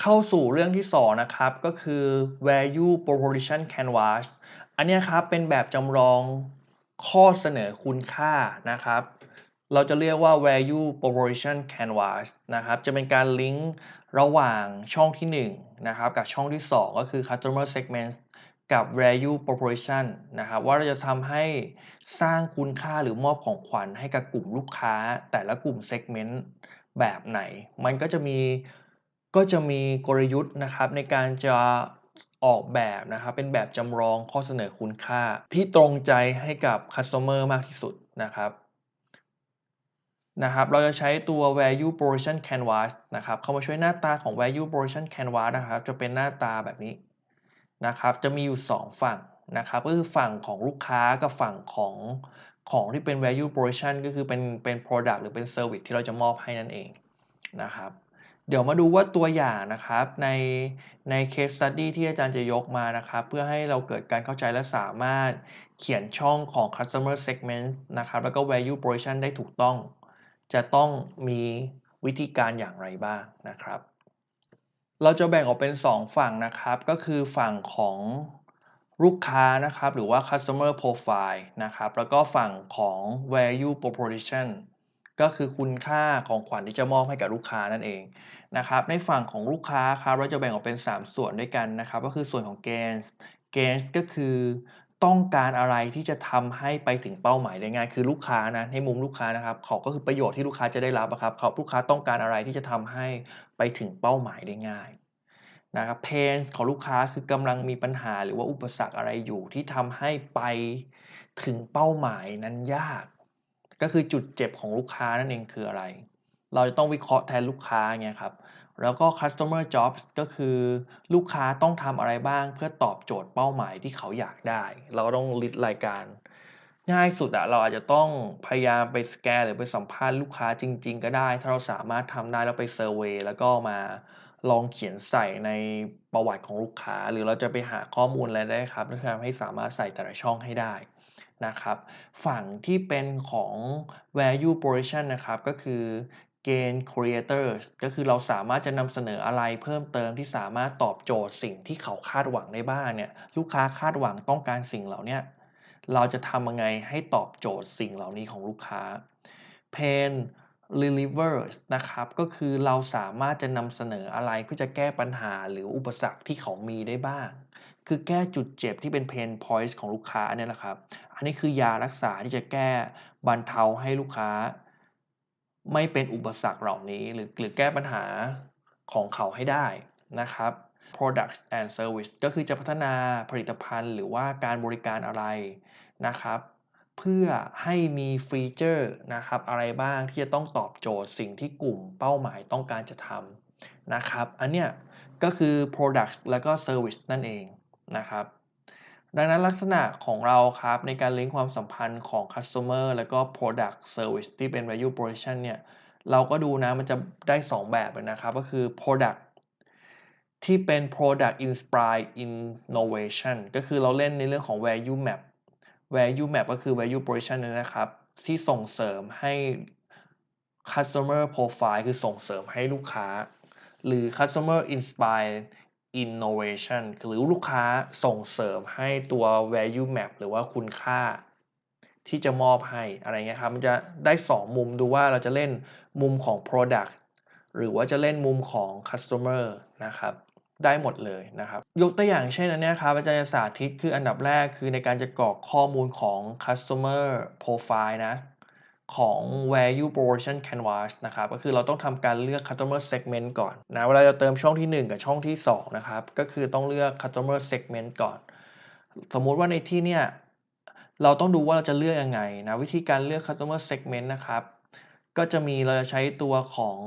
เข้าสู่เรื่องที่สองนะครับ ก็คือ value proposition canvas อันนี้ครับเป็นแบบจำลองข้อเสนอคุณค่านะครับ เราจะเรียกว่า value proposition canvas นะครับ จะเป็นการลิงก์ระหว่างช่องที่ 1 นะครับ กับช่องที่ 2 ก็คือ customer segments กับ value proposition นะครับว่าเราจะทำให้สร้างคุณค่าหรือมอบของขวัญให้กับกลุ่มลูกค้าแต่ละกลุ่ม segment แบบไหน มันก็จะมี ก็จะมีกลยุทธ์นะครับในการจะออกแบบนะครับเป็นแบบจำลองข้อเสนอคุณค่า ที่ตรงใจให้กับ customer มากที่สุดนะครับนะครับ เราจะใช้ตัว value proposition canvas นะครับเข้ามาช่วยหน้าตาของ value proposition canvas นะครับ จะเป็นหน้าตาแบบนี้นะครับ จะมีอยู่ 2 ฝั่งนะครับก็คือฝั่งของลูกค้ากับฝั่งของของที่เป็น value proposition ก็คือเป็นเป็น product หรือเป็น service ที่เราจะมอบให้นั่นเองนะครับ เดี๋ยวมาดูว่าตัวอย่างนะครับในใน case study ที่อาจารย์จะยกมานะครับ เพื่อให้เราเกิดการเข้าใจและสามารถเขียนช่องของ customer segment นะครับ แล้วก็ value proposition ได้ถูกต้อง จะต้องมีวิธีการอย่างไรบ้างนะครับ เราจะแบ่งออกเป็น 2 ฝั่งนะครับ ก็คือฝั่งของลูกค้านะครับ หรือว่า customer profile นะครับ แล้วก็ฝั่งของ value proposition ก็คือคุณค่าของขวัญที่จะมอบให้กับลูกค้านั่นเองนะครับในฝั่งของลูกค้าครับเราจะแบ่งออกเป็น 3 ส่วนด้วยกันนะครับก็คือส่วนของ gains gains ก็คือต้องการอะไรที่จะทำให้ไปถึงเป้าหมายได้ง่ายคือลูกค้านะในมุมลูกค้านะครับเขาก็คือประโยชน์ที่ลูกค้าจะได้รับครับเขาลูกค้าต้องการอะไรที่จะทำให้ไปถึงเป้าหมายได้ง่ายนะครับ pains ของลูกค้าคือกำลังมีปัญหาหรือว่าอุปสรรคอะไรอยู่ที่ทำให้ไปถึงเป้าหมายนั้นยาก ก็คือจุดเจ็บของลูกค้านั่นเองคืออะไร เราจะต้องวิเคราะห์แทนลูกค้าไงครับแล้วก็ customer jobs ก็คือลูกค้าต้องทำอะไรบ้างเพื่อตอบโจทย์เป้าหมายที่เขาอยากได้ เราต้องลิสต์รายการ ง่ายสุดอะเราอาจจะต้องพยายามไปสแกนหรือไปสัมภาษณ์ลูกค้าจริง ๆ ก็ได้ ถ้าเราสามารถทำได้แล้วไปเซอร์เวยแล้วก็มาลองเขียนใส่ในประวัติของลูกค้า หรือเราจะไปหาข้อมูลอะไรได้ครับเพื่อทำให้สามารถใส่แต่ละช่องให้ได้ นะครับ ฝั่งที่เป็นของ value proposition นะครับ ก็คือ gain creators ก็คือเราสามารถจะนำเสนออะไรเพิ่มเติมที่สามารถตอบโจทย์สิ่งที่เขาคาดหวังในบ้านเนี่ย ลูกค้าคาดหวังต้องการสิ่งเหล่านี้เราจะทำยังไงให้ตอบโจทย์สิ่งเหล่านี้ของลูกค้า pain relievers นะครับ ก็คือเราสามารถจะนำเสนออะไรเพื่อจะแก้ปัญหาหรืออุปสรรคที่เขามีได้บ้าง คือแก้จุดเจ็บที่เป็น pain points ของลูกค้าเนี่ยแหละครับ อันนี้คือยารักษาที่จะแก้บรรเทาให้ลูกค้า ไม่เป็นอุปสรรคเหล่านี้ หรือหรือแก้ปัญหาของเขาให้ได้นะครับ products and service ก็คือจะพัฒนาผลิตภัณฑ์หรือว่าการบริการอะไรนะครับ เพื่อให้มีฟีเจอร์นะครับอะไรบ้างที่จะต้องตอบโจทย์สิ่งที่กลุ่มเป้าหมายต้องการจะทำนะครับ อันเนี้ยก็คือ products แล้วก็ service นั่นเอง นะครับ ดังนั้นลักษณะของเราครับในการลิงก์ความสัมพันธ์ของ customer แล้วก็ product service ที่เป็น value proposition เนี่ยเราก็ดูนะมันจะได้ 2 แบบเลยนะครับ ก็คือ product ที่เป็น product inspired innovation ก็คือเราเล่นในเรื่องของ value map value map ก็คือ value proposition นะครับ ที่ส่งเสริมให้ customer profile คือส่งเสริมให้ลูกค้า หรือ customer inspired innovation หรือลูกค้าส่งเสริมให้ตัว value map หรือว่าคุณค่า ที่จะมอบให้อะไรเงี้ยครับ มันจะได้ 2 มุมดูว่าเราจะเล่นมุมของ product หรือว่าจะเล่นมุมของ customer นะครับ ได้หมดเลยนะครับ ยกตัวอย่างเช่นอันนี้ครับอาจารย์สาธิตคืออันดับแรกคือในการจะกรอกข้อมูลของ customer profile นะ ของ value proportion canvas นะครับ ก็คือเราต้องทำการเลือก customer segment ก่อนนะ เวลาจะเติมช่องที่ 1 กับช่องที่ 2 นะครับ ก็คือต้องเลือก customer segment ก่อน สมมุติว่าในที่เนี่ย เราต้องดูว่าเราจะเลือกยังไงนะ วิธีการเลือก customer segment นะครับ ก็จะมีเราจะใช้ตัวของ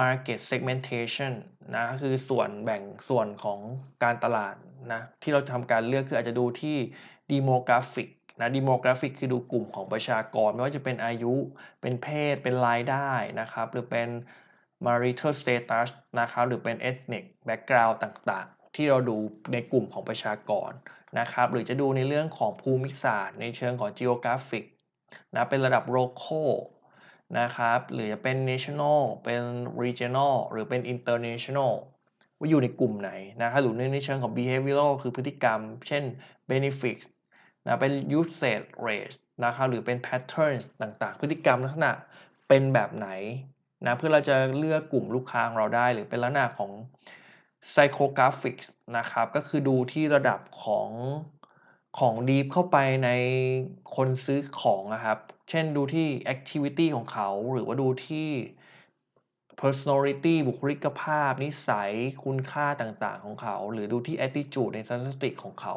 market segmentation นะ คือส่วนแบ่งส่วนของการตลาดนะ ที่เราทำการเลือกคืออาจจะดูที่ demographic นะดิโมกราฟิกคือดูกลุ่มของประชากร ไม่ว่าจะเป็นอายุ เป็นเพศ เป็นรายได้นะครับ หรือเป็น marital status นะครับ หรือเป็น ethnic background ต่างๆ ที่เราดูในกลุ่มของประชากรนะครับ หรือจะดูในเรื่องของภูมิศาสตร์ ในเชิงของ geographic นะ เป็นระดับ local นะครับ หรือจะเป็น national เป็น regional หรือเป็น international ว่าอยู่ในกลุ่มไหนนะครับหรือในเชิงของ behavioral คือพฤติกรรม เช่น benefits นะเป็น usage rate นะครับหรือเป็น patterns ต่างๆ พฤติกรรมลักษณะเป็นแบบไหนนะเพื่อเราจะเลือกกลุ่มลูกค้าของเราได้ หรือเป็นลักษณะของ psychographics นะครับก็คือดูที่ระดับของของ deep เข้าไปในคนซื้อของนะครับ เช่นดูที่ activity ของเขา หรือว่าดูที่ personality บุคลิกภาพ นิสัย คุณค่าต่างๆ ของเขา หรือดูที่ attitude ใน statistic ของเขา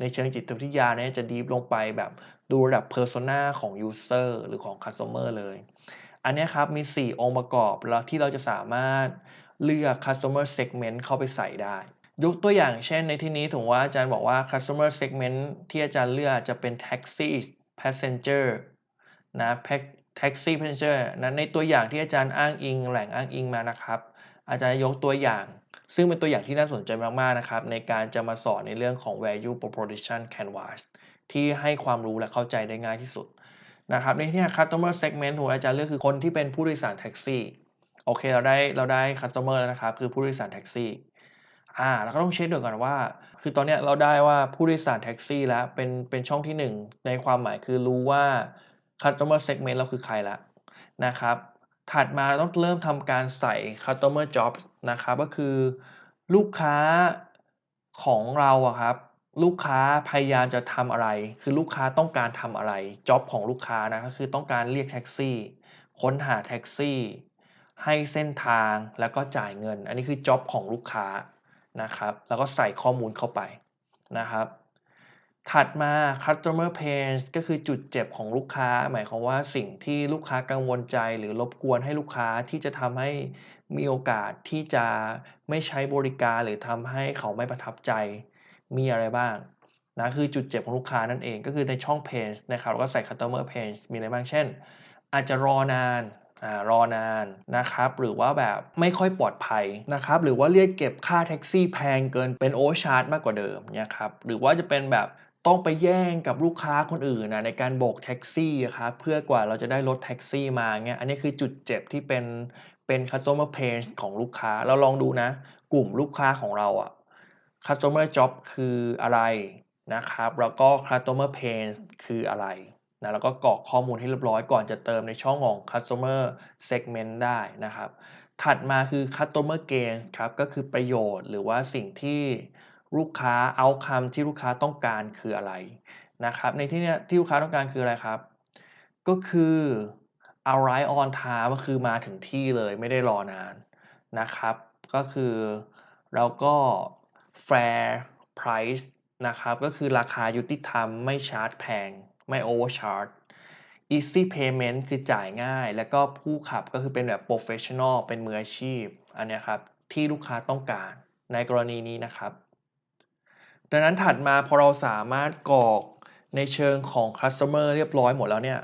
ในเชิงจิตวิทยาเนี่ยจะ deep ลงไปแบบดูระดับ persona ของ user หรือของ customer เลย อันนี้ครับมี 4 องค์ประกอบแล้วที่เราจะสามารถเลือก customer segment เข้าไปใส่ได้ ยกตัวอย่างเช่นในที่นี้สมมติว่าอาจารย์บอกว่า customer segment ที่อาจารย์เลือกจะเป็น taxi passenger นะ taxi passenger นะในตัวอย่างที่อาจารย์อ้างอิงแหล่งอ้างอิงมานะครับ อาจารย์ยกตัวอย่าง ซึ่งเป็นตัวอย่างที่น่าสนใจมากๆนะครับในการจะมาสอนในเรื่องของ value proposition canvas ที่ให้ความรู้และเข้าใจได้ง่ายที่สุดนะครับในที่นี้ customer segment ที่อาจารย์เลือกคือคนที่เป็นผู้โดยสารแท็กซี่โอเคเราได้เราได้ customer แล้วนะครับคือผู้โดยสารแท็กซี่อ่าเราก็ต้องเช็คดูก่อนว่า คือตอนนี้เราได้ว่าผู้โดยสารแท็กซี่แล้วเป็นเป็นช่องที่ 1 ในความหมายคือรู้ว่า customer segment เราคือใครละนะครับ ถัดมาต้องเริ่มทำการใส่ customer jobs นะครับ ก็คือลูกค้าของเราอะครับ ลูกค้าพยายามจะทำอะไร คือลูกค้าต้องการทำอะไรจ็อบของลูกค้านะก็คือต้องการเรียกแท็กซี่ ค้นหาแท็กซี่ ให้เส้นทางแล้วก็จ่ายเงิน อันนี้คือจ็อบของลูกค้านะครับ แล้วก็ใส่ข้อมูลเข้าไปนะครับ ถัดมา customer pains ก็คือจุดเจ็บของลูกค้า หมายความว่าสิ่งที่ลูกค้ากังวลใจ หรือรบกวนให้ลูกค้าที่จะทำให้มีโอกาสที่จะไม่ใช้บริการหรือทำให้เขาไม่ประทับใจ มีอะไรบ้างนะคือจุดเจ็บของลูกค้านั่นเองก็คือในช่อง pains นะครับเราก็ใส่ customer pains มีอะไรบ้างเช่น อาจจะรอนานอ่ารอนานนะครับ หรือว่าแบบไม่ค่อยปลอดภัยนะครับ หรือว่าเรียกเก็บค่าแท็กซี่แพงเกินเป็นโอชาร์จมากกว่าเดิมเนี่ยครับหรือว่าจะเป็นแบบ ต้องไปแย่งกับลูกค้าคนอื่นนะในการโบกแท็กซี่ครับเพื่อกว่าเราจะได้รถแท็กซี่มาเงี้ยอันนี้คือจุดเจ็บที่เป็นเป็น customer pain ของลูกค้าเราลองดูนะ กลุ่มลูกค้าของเราอะ customer job คืออะไรนะครับ แล้วก็ customer pain คืออะไรนะแล้วก็กรอกข้อมูลให้เรียบร้อยก่อนจะเติมในช่องของ customer segment ได้นะครับ ถัดมาคือ customer gains ครับก็คือประโยชน์หรือว่าสิ่งที่ ลูกค้า outcome ที่ลูกค้าต้องการคืออะไรนะครับ ในที่นี้ที่ลูกค้าต้องการคืออะไรครับ ก็คือ arrive on time ก็คือมาถึงที่เลยไม่ได้รอนานนะครับ ก็คือแล้วก็ fair price นะครับ ก็คือราคายุติธรรมไม่ชาร์จแพง ไม่ overcharge easy payment คือจ่ายง่าย แล้วก็ผู้ขับก็คือเป็นแบบ professional เป็นมืออาชีพ อันนี้ครับ ที่ลูกค้าต้องการในกรณีนี้นะครับ ดังนั้นถัดมาพอเราสามารถกรอกในเชิงของ customer เรียบร้อยหมดแล้วเนี่ย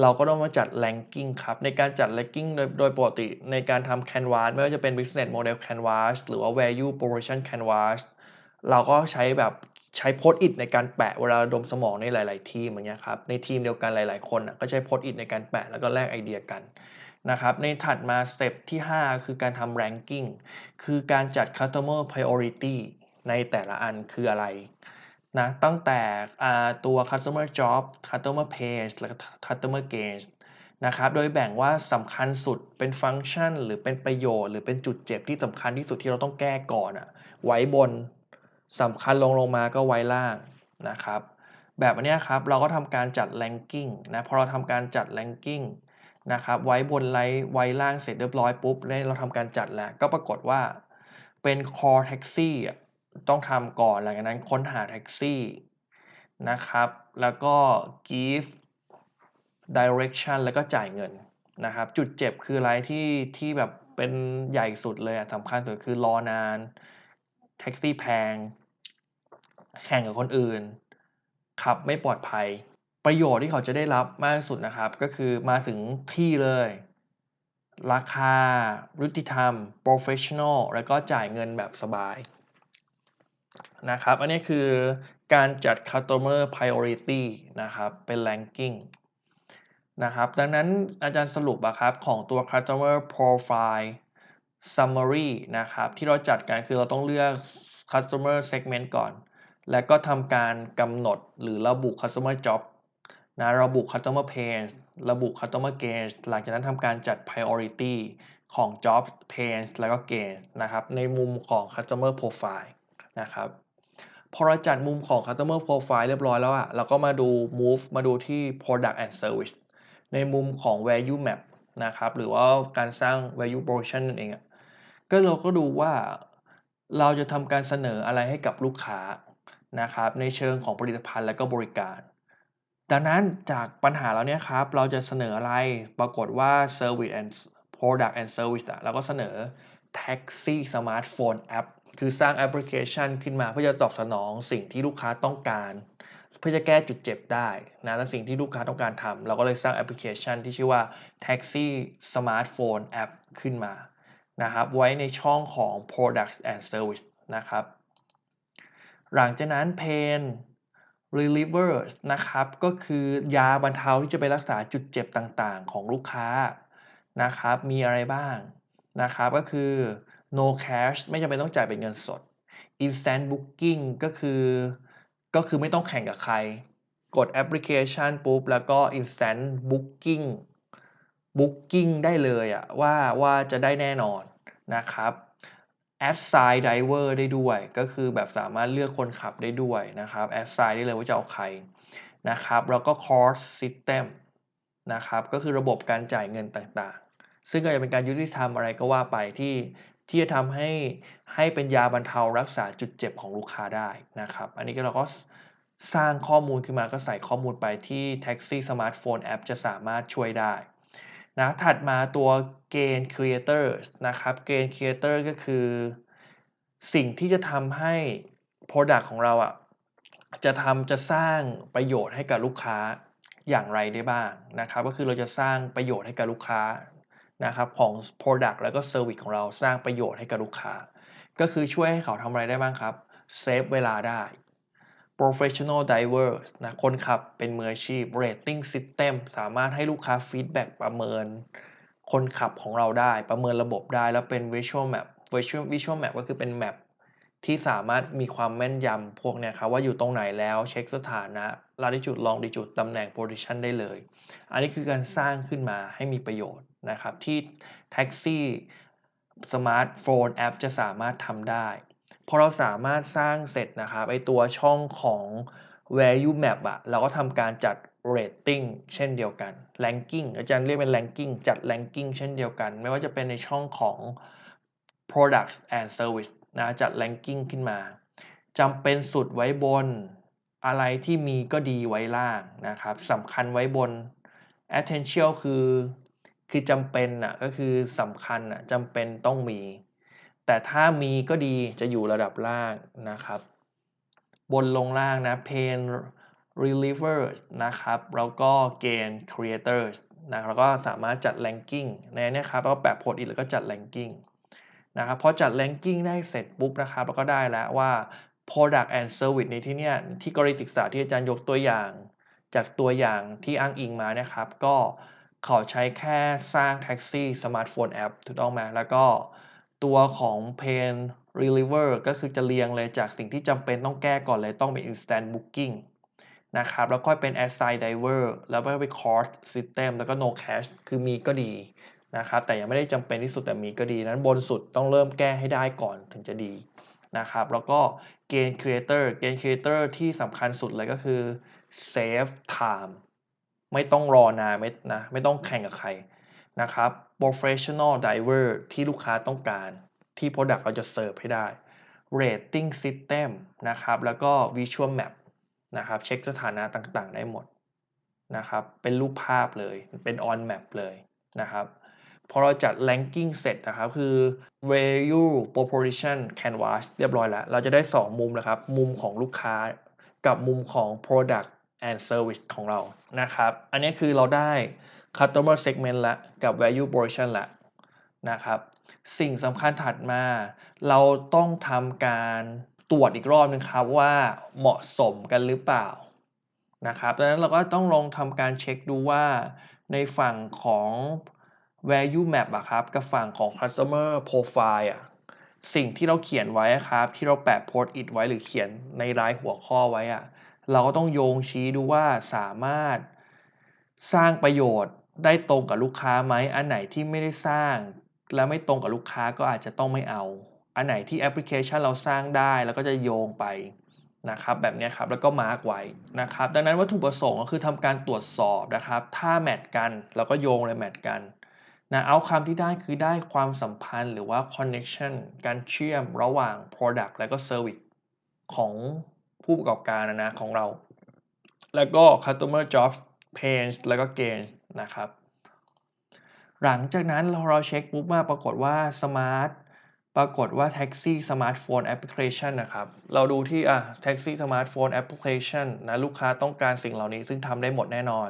เราก็ต้องมาจัด ranking ครับ ในการจัด ranking โดยโดยปกติในการทำ canvas ไม่ว่าจะเป็น business model canvas หรือว่า value proportion canvas เราก็ใช้แบบใช้โพสต์อิทในการแปะเวลาระดมสมองในหลาย ๆ ทีมอย่างเงี้ยครับในทีมเดียวกันหลาย ๆ คนก็ใช้โพสต์อิทในการแปะแล้วก็แลกไอเดียกันนะครับในถัดมาสเต็ปที่ 5 คือการทำ ranking คือการจัด customer priority ในแต่ละอันคืออะไรนะตั้งแต่ตัว customer job customer page และ customer gains นะครับ โดยแบ่งว่าสำคัญสุดเป็นฟังก์ชัน หรือเป็นประโยชน์ หรือเป็นจุดเจ็บที่สำคัญที่สุดที่เราต้องแก้ก่อนอะไว้บนสำคัญลงลงมาก็ไว้ล่างนะครับ แบบนี้ครับเราก็ทำการจัด ranking นะพอเราทำการจัด ranking นะครับไว้บนไลท์ไว้ล่างเสร็จเรียบร้อยปุ๊บเราทำการจัดแล้ว ก็ปรากฏว่าเป็น core taxi อะ ต้องทำก่อนหลังจากนั้นค้นหาแท็กซี่นะครับ แล้วก็ give direction แล้วก็จ่ายเงินนะครับ จุดเจ็บคืออะไรที่ที่แบบเป็นใหญ่สุดเลยสำคัญสุดคือรอนาน แท็กซี่แพง แข่งกับคนอื่น ขับไม่ปลอดภัย ประโยชน์ที่เขาจะได้รับมากสุดนะครับ ก็คือมาถึงที่เลย ราคายุติธรรม professional แล้วก็จ่ายเงินแบบสบาย นะครับ อันนี้คือการจัด customer priority นะครับ เป็น ranking นะครับ ดังนั้นอาจารย์สรุปอะครับของตัว customer profile summary นะครับ ที่เราจัดกันคือเราต้องเลือก customer segment ก่อน แล้วก็ทำการกำหนดหรือระบุ customer job นะระบุ customer pains ระบุ customer gains หลังจากนั้นทำการจัด priority ของ jobs pains แล้วก็ gains นะครับ ในมุมของ customer profile นะครับพอเราจัดมุมของ customer profile เรียบร้อยแล้วอะเราก็มาดู move มาดูที่ product and service ในมุมของ value map นะครับ หรือว่าการสร้าง value proposition นั่นเองอะก็เราก็ดูว่าเราจะทำการเสนออะไรให้กับลูกค้านะครับ ในเชิงของผลิตภัณฑ์และก็บริการ ดังนั้นจากปัญหาเราเนี่ยครับ เราจะเสนออะไรปรากฏว่า service and product and service อะเราก็เสนอ taxi smartphone app คือสร้างแอปพลิเคชันขึ้นมาเพื่อจะตอบสนองสิ่งที่ลูกค้าต้องการ เพื่อจะแก้จุดเจ็บได้นะและสิ่งที่ลูกค้าต้องการทำเราก็เลยสร้างแอปพลิเคชันที่ชื่อว่า taxi smartphone app ขึ้นมานะครับไว้ในช่องของ products and service นะครับ หลังจากนั้น pain relievers นะครับก็คือยาบรรเทาที่จะไปรักษาจุดเจ็บต่างๆ ของลูกค้านะครับมีอะไรบ้างนะครับก็คือ no cash ไม่จำเป็นต้องจ่ายเป็นเงินสด instant booking ก็คือก็คือไม่ต้องแข่งกับใคร กดแอปพลิเคชันปุ๊บ แล้วก็ instant booking booking ได้เลยอะว่าว่าจะได้แน่นอนนะครับ assign driver ได้ด้วย ก็คือแบบสามารถเลือกคนขับได้ด้วยนะครับ assign ได้เลยว่าจะเอาใครนะครับ แล้วก็ cost system นะครับ ก็คือระบบการจ่ายเงินต่างๆ ซึ่งก็จะเป็นการยุติธรรมอะไรก็ว่าไปที่ ที่จะทำให้ให้เป็นยาบรรเทารักษาจุดเจ็บของลูกค้าได้นะครับ อันนี้ก็เราก็สร้างข้อมูลขึ้นมาก็ใส่ข้อมูลไปที่ Taxi Smartphone App จะสามารถช่วยได้นะถัดมาตัว Gain Creators นะครับ Gain Creator ก็คือ สิ่งที่จะทำให้ Product ของเราอะ่ะจะทำจะสร้างประโยชน์ให้กับลูกค้าอย่างไรได้บ้างนะครับ ก็คือเราจะสร้างประโยชน์ให้กับลูกค้า นะครับของ Product แล้วก็ Service ของเราสร้างประโยชน์ให้กับลูกค้า ก็คือช่วยให้เขาทำอะไรได้บ้างครับเซฟเวลาได้ professional divers นะคนขับเป็นมืออาชีพ rating system สามารถให้ลูกค้า feedback ประเมิน คนขับของเราได้ประเมินระบบได้แล้วเป็น visual map visual visual map ก็คือเป็น map ที่สามารถมีความแม่นยำพวกเนี้ยครับว่าอยู่ตรงไหนแล้วเช็คสถานะ latitude longitude ตำแหน่ง position ได้เลย อันนี้คือการสร้างขึ้นมาให้มีประโยชน์ นะครับที่ Taxi Smartphone App จะสามารถทำได้พอเราสามารถสร้างเสร็จนะครับไอตัวช่องของ value map อะเราก็ทำการจัด rating เช่นเดียวกัน ranking อาจารย์เรียกเป็น ranking จัด ranking เช่นเดียวกัน ไม่ว่าจะเป็นในช่องของ products and service นะจัด ranking ขึ้นมาจำเป็นสุดไว้บนอะไรที่มีก็ดีไว้ล่างนะครับสำคัญไว้บน essential คือ คือจำเป็นอะก็คือสำคัญอะจำเป็นต้องมี แต่ถ้ามีก็ดีจะอยู่ระดับล่างนะครับ บนลงล่างนะ pain relievers นะครับ แล้วก็ gain creators นะแล้วก็สามารถจัด ranking ในนี้ครับแล้วก็แปะโพดอีกแล้วก็จัด ranking นะครับพอจัด ranking ได้เสร็จปุ๊บนะครับแล้วก็ได้แล้วว่า product and service ในที่เนี้ยที่กรณีศึกษาที่อาจารย์ยกตัวอย่าง จากตัวอย่างที่อ้างอิงมานะครับ ก็ เขาใช้แค่สร้างแท็กซี่สมาร์ทโฟนแอปถูกต้องไหมแล้วก็ตัวของ pain reliever ก็คือจะเรียงเลยจากสิ่งที่จำเป็นต้องแก้ก่อนเลยต้องเป็น instant booking นะครับ แล้วค่อยเป็น assign driver แล้วก็ไป cost system แล้วก็ no cash คือมีก็ดีนะครับ แต่ยังไม่ได้จำเป็นที่สุดแต่มีก็ดี นั้นบนสุดต้องเริ่มแก้ให้ได้ก่อนถึงจะดีนะครับ แล้วก็ gain creator gain creator ที่สำคัญสุดเลยก็คือ save time ไม่ต้องรอนานไม่นะไม่ต้องแข่งกับใครนะครับ professional diver ที่ลูกค้าต้องการ ที่ product เราจะเสิร์ฟให้ได้ rating system นะครับ แล้วก็ visual map นะครับ เช็คสถานะต่างๆ ได้หมดนะครับ เป็นรูปภาพเลย เป็น on map เลยนะครับพอเราจัด ranking เสร็จนะครับ คือ value proposition canvas เรียบร้อยแล้ว เราจะได้ 2 มุมแล้วครับ มุมของลูกค้ากับมุมของ product and service ของเรานะครับ อันนี้คือเราได้ customer segment ละกับ value proposition ละนะครับ สิ่งสำคัญถัดมา เราต้องทำการตรวจอีกรอบนึงครับว่าเหมาะสมกันหรือเปล่านะครับดังนั้นเราก็ต้องลองทำการเช็คดูว่าในฝั่งของ value map อะครับ กับฝั่งของ customer profile อะสิ่งที่เราเขียนไว้ครับ ที่เราแปะ post it ไว้หรือเขียนในรายหัวข้อไว้อะ เราก็ต้องโยงชี้ดูว่าสามารถสร้างประโยชน์ได้ตรงกับลูกค้าไหม อันไหนที่ไม่ได้สร้าง และไม่ตรงกับลูกค้าก็อาจจะต้องไม่เอา อันไหนที่แอปพลิเคชันเราสร้างได้แล้วก็จะโยงไปนะครับแบบนี้ครับแล้วก็มาร์กไว้นะครับ ดังนั้นวัตถุประสงค์ก็คือทำการตรวจสอบนะครับ ถ้าแมทกันเราก็โยงเลยแมทกันนะเอาคำที่ได้คือได้ความสัมพันธ์หรือว่า connection การเชื่อมระหว่าง product และก็ service ของ ผู้ประกอบการนะนะของเรา แล้วก็ customer jobs pains แล้วก็ gains นะครับ หลังจากนั้นเราเราเช็คปุ๊บมาปรากฏว่า smart ปรากฏว่า Taxi Smartphone Application นะครับ เราดูที่อะ Taxi Smartphone Application นะลูกค้าต้องการสิ่งเหล่านี้ซึ่งทำได้หมดแน่นอน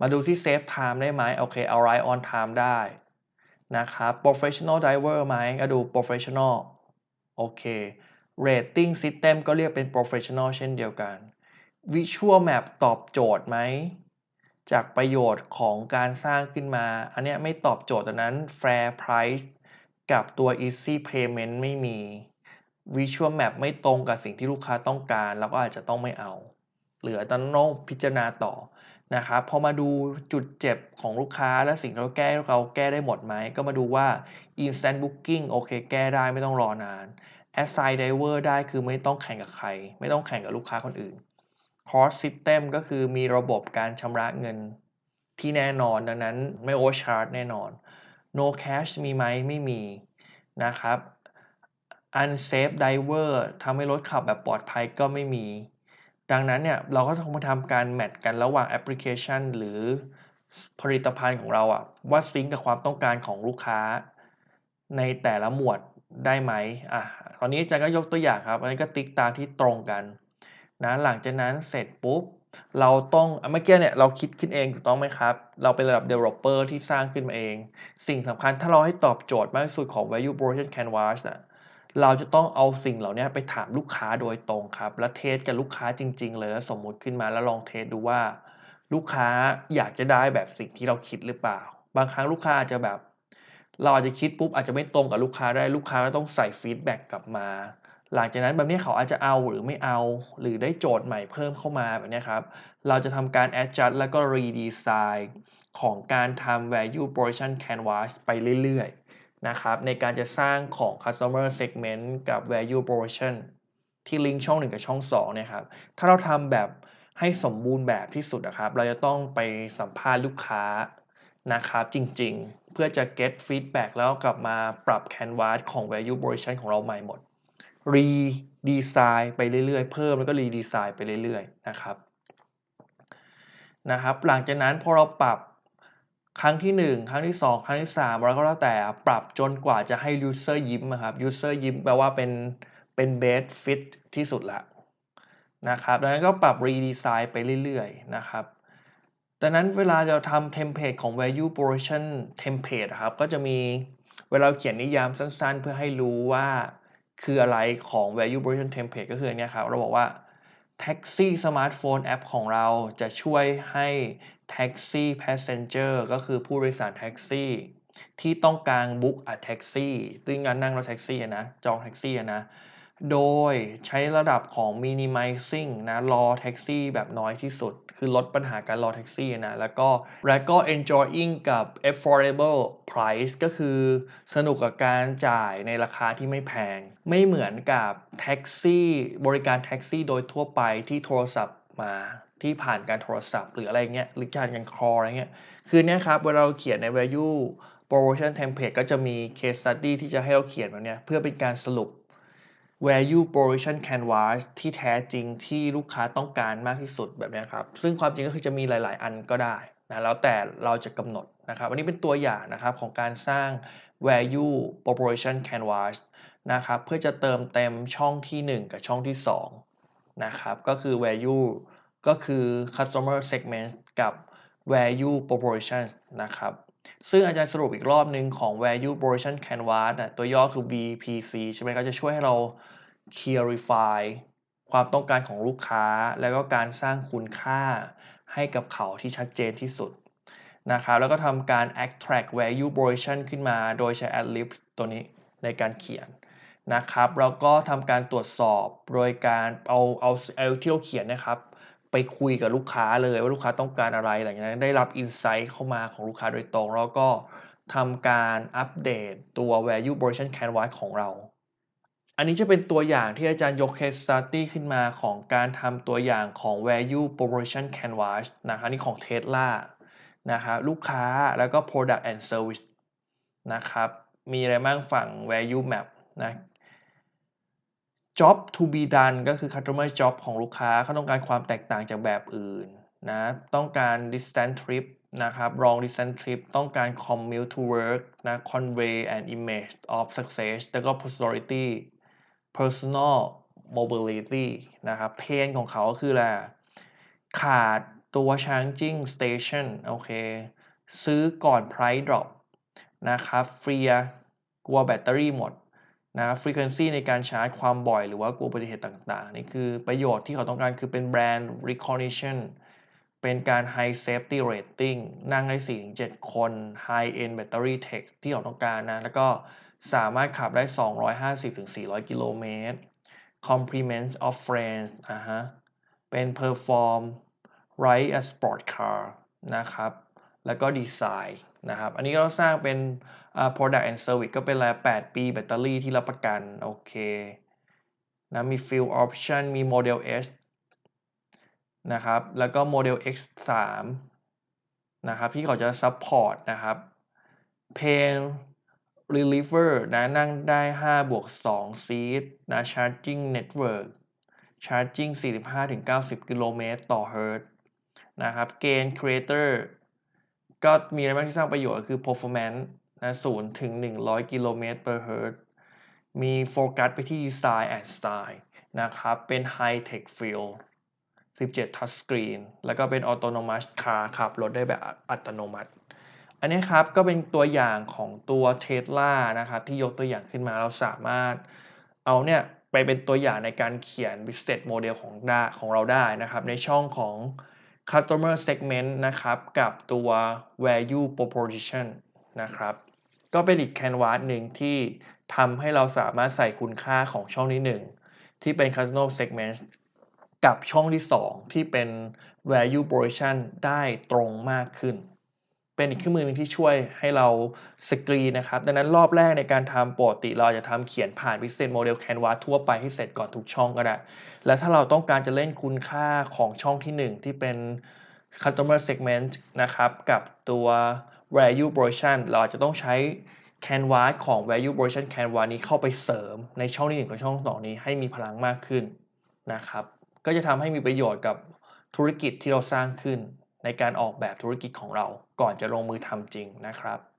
มาดูที่ Save Time ได้ไหมโอเคเอา Right on Time ได้นะครับ Professional Driver ไหมก็ดู Professional โอเค Rating System ก็เรียกเป็น Professional เช่นเดียวกัน Visual Map ตอบโจทย์ไหม จากประโยชน์ของการสร้างขึ้นมา อันนี้ไม่ตอบโจทย์ดังนั้น Fair Price กับตัว easy payment ไม่มี visual map ไม่ตรงกับสิ่งที่ลูกค้าต้องการ เราก็อาจจะต้องไม่เอา เหลือต้องพิจารณาต่อนะครับพอมาดูจุดเจ็บของลูกค้าและสิ่งที่เราแก้เราแก้ได้หมดไหม ก็มาดูว่า instant booking โอเค แก้ได้ไม่ต้องรอนาน assign driver ได้คือไม่ต้องแข่งกับใคร ไม่ต้องแข่งกับลูกค้าคนอื่น cost system ก็คือมีระบบการชำระเงินที่แน่นอนดังนั้นไม่ overcharge แน่นอน no cash มีไหมไม่มีนะครับ unsafe driver ทำให้รถขับแบบปลอดภัยก็ไม่มี ดังนั้นเนี่ยเราก็ต้องมาทำการแมทกันระหว่างแอปพลิเคชัน หรือผลิตภัณฑ์ของเราอะว่าซิงกับความต้องการของลูกค้า ในแต่ละหมวดได้ไหมอะ ตอนนี้อาจารย์ก็ยกตัวอย่างครับ อันนี้ก็ติ๊กตามที่ตรงกันนะหลังจากนั้นเสร็จปุ๊บ เราต้องเมื่อกี้เนี่ยเราคิดขึ้นเองถูกต้องไหมครับ เราเป็นระดับ developer ที่สร้างขึ้นมาเอง สิ่งสำคัญถ้าเราให้ตอบโจทย์มากที่สุดของ value proposition canvas อะเราจะต้องเอาสิ่งเหล่านี้ไปถามลูกค้าโดยตรงครับ และเทสกับลูกค้าจริง ๆ เลยแล้วสมมุติขึ้นมาแล้วลองเทสดูว่า ลูกค้าอยากจะได้แบบสิ่งที่เราคิดหรือเปล่า บางครั้งลูกค้าอาจจะแบบ เราอาจจะคิดปุ๊บอาจจะไม่ตรงกับลูกค้าได้ลูกค้าก็ต้องใส่ฟีดแบ็กกลับมา หลังจากนั้นแบบนี้เขาอาจจะเอาหรือไม่เอา หรือได้โจทย์ใหม่เพิ่มเข้ามาแบบนี้ครับ เราจะทำการ adjust แล้วก็ redesign ของการทำ value proposition canvas ไปเรื่อยๆนะครับในการจะสร้างของ customer segment กับ value proposition ที่ลิงก์ช่อง 1 กับช่อง2เนี่ยครับถ้าเราทำแบบให้สมบูรณ์แบบที่สุดนะครับ เราจะต้องไปสัมภาษณ์ลูกค้า นะครับจริงๆ เพื่อจะ get feedback แล้วกลับมาปรับ canvas ของ value proposition ของเราใหม่หมดรีดีไซน์ไปเรื่อยๆ เพิ่มแล้วก็รีดีไซน์ไปเรื่อยๆ นะครับนะครับ หลังจากนั้นพอเราปรับครั้งที่ 1 ครั้งที่ 2 ครั้งที่3เราก็แล้วแต่ปรับจนกว่าจะให้ user ยิ้มครับ user ยิ้มแปลว่าเป็นเป็น best fit ที่สุดละนะครับดังนั้นก็ปรับรีดีไซน์ไปเรื่อยๆ นะครับ ดังนั้นเวลาเราทำเทมเพลตของ value proposition template ครับก็จะมีเวลาเขียนนิยามสั้นๆ เพื่อให้รู้ว่าคืออะไรของ value proposition template ก็คืออันนี้ครับ เราบอกว่า taxi smartphone app ของเราจะช่วยให้ taxi passenger ก็คือผู้โดยสารแท็กซี่ ที่ต้องการบุ๊กอะแท็กซี่ซึ่งงานนั่งรถแท็กซี่นะ จองแท็กซี่นะ โดยใช้ระดับของ minimizing นะรอแท็กซี่แบบน้อยที่สุด คือลดปัญหาการรอแท็กซี่นะแล้วก็แล้วก็ enjoying กับ affordable price ก็คือสนุกกับการจ่ายในราคาที่ไม่แพง ไม่เหมือนกับแท็กซี่บริการแท็กซี่โดยทั่วไปที่โทรศัพท์มาที่ผ่านการโทรศัพท์หรืออะไรเงี้ยหรือการกันคออะไรเงี้ยคือเนี้ยครับเวลาเราเขียนใน value proposition template ก็จะมี case study ที่จะให้เราเขียนแบบเนี้ยเพื่อเป็นการสรุป value proposition canvas ที่แท้จริงที่ลูกค้าต้องการมากที่สุดแบบนี้ครับ ซึ่งความจริงก็คือจะมีหลาย ๆ อันก็ได้นะแล้วแต่เราจะกำหนดนะครับวันนี้เป็นตัวอย่างนะครับของการสร้าง value proposition canvas นะครับเพื่อจะเติมเต็มช่องที่ 1 กับช่องที่2นะครับก็คือ value ก็คือ customer segments กับ value propositions นะครับ ซึ่งอาจารย์สรุปอีกรอบหนึ่งของ value proposition canvas นะตัวย่อคือ VPC ใช่ไหมก็จะช่วยให้เรา clarify ความต้องการของลูกค้า แล้วก็การสร้างคุณค่าให้กับเขาที่ชัดเจนที่สุดนะครับแล้วก็ทำการ extract value projection ขึ้นมา โดยใช้ adlibs ตัวนี้ในการเขียนนะครับแล้วก็ทำการตรวจสอบโดยการเอาเอาเอาที่เราเขียนนะครับ ไปคุยกับลูกค้าเลยว่าลูกค้าต้องการอะไรอะไรอย่างนี้นได้รับ insight เข้ามาของลูกค้าโดยตรง แล้วก็ทำการอัปเดตตัว value projection canvas ของเรา อันนี้จะเป็นตัวอย่างที่อาจารย์ยก case study ขึ้นมาของการทำตัวอย่างของ value proposition canvas นะครับนี่ของ Tesla นะครับลูกค้าแล้วก็ product and service นะครับมีอะไรบ้างฝั่ง value map นะ job to be done ก็คือ customer job ของลูกค้าเขาต้องการความแตกต่างจากแบบอื่นนะต้องการ distance trip นะครับ long distance trip ต้องการ commute to work นะ convey an image of success แล้วก็ personality personal mobility นะครับเพนของเขาคืออะไรขาดตัว charging station โอเค ซื้อก่อน price drop นะครับ เฟียกลัวแบตเตอรี่หมด นะ frequency ในการชาร์จความบ่อยหรือว่ากลัวอุบัติเหตุต่างๆ นี่คือประโยชน์ที่เขาต้องการคือเป็น brand recognition เป็นการ high safety rating นั่งได้ 4-7 คน high end battery tech ที่เขาต้องการนะ แล้วก็สามารถขับได้ 250-400 กิโลเมตร compliments of friends อ่าฮะ เป็น perform ride a sport car นะครับ แล้วก็ดีไซ นะครับ อันนี้เราสร้างเป็น product and service ก็เป็นอะไร8ปีแบตเตอรี่ที่รับประกัน โอเคนะมี fuel option มี model S นะครับ แล้วก็ model X3 นะครับ ที่เขาจะ support นะครับ pain reliever นะนั่งได้ 5 บวก 2 seat นะ charging network charging 45-90 กิโลเมตรต่อเฮิรตนะครับ gain creator ก็มีอะไรบ้างที่สร้างประโยชน์คือ performance นะ0ถึง 100 กิโลเมตร per hertz มีโฟกัสไปที่ design and style นะครับ เป็น high tech feel 17 touch screen แล้วก็เป็น autonomous car ขับรถได้แบบอัตโนมัติ อันนี้ครับ ก็เป็นตัวอย่างของตัว Tesla นะครับ ที่ยกตัวอย่างขึ้นมาเราสามารถเอาเนี่ยไปเป็นตัวอย่างในการเขียน business model ของได้ของเราได้นะครับ ในช่องของ customer segment นะครับ กับตัว value proposition นะครับ ก็เป็นอีกแคนวาสหนึ่งที่ทำให้เราสามารถใส่คุณค่าของช่องที่ 1 ที่เป็น customer segment กับช่องที่ 2 ที่เป็น value proposition ได้ตรงมากขึ้น เป็นอีกเครื่องมือหนึงที่ช่วยให้เราสกรีนนะครับ ดังนั้นรอบแรกในการทำปกติเราจะทำเขียนผ่าน business model canvas ทั่วไปให้เสร็จก่อนทุกช่องก็ได้ แล้วถ้าเราต้องการจะเล่นคุณค่าของช่องที่ 1 ที่เป็น customer segment นะครับ กับตัว value proposition เราอาจจะต้องใช้ canvas ของ value proposition canvas นี้เข้าไปเสริมในช่องที่1กับช่อง2นี้ให้มีพลังมากขึ้นนะครับ ก็จะทำให้มีประโยชน์กับธุรกิจที่เราสร้างขึ้นในการออกแบบธุรกิจของเรา ก่อนจะลงมือทำจริงนะครับ